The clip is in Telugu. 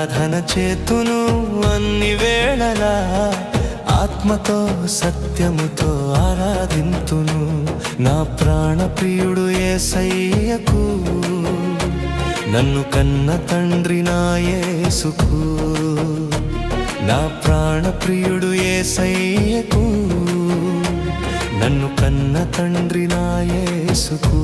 ఆరాధన చేతును అన్ని వేళలా ఆత్మతో సత్యముతో ఆరాధింతును. నా ప్రాణ ప్రియుడు ఏసయ్యకు నన్ను కన్న తండ్రి నా యేసుకు. నా ప్రాణ ప్రియుడు ఏసయ్యకు నన్ను కన్న తండ్రి నా యేసుకు.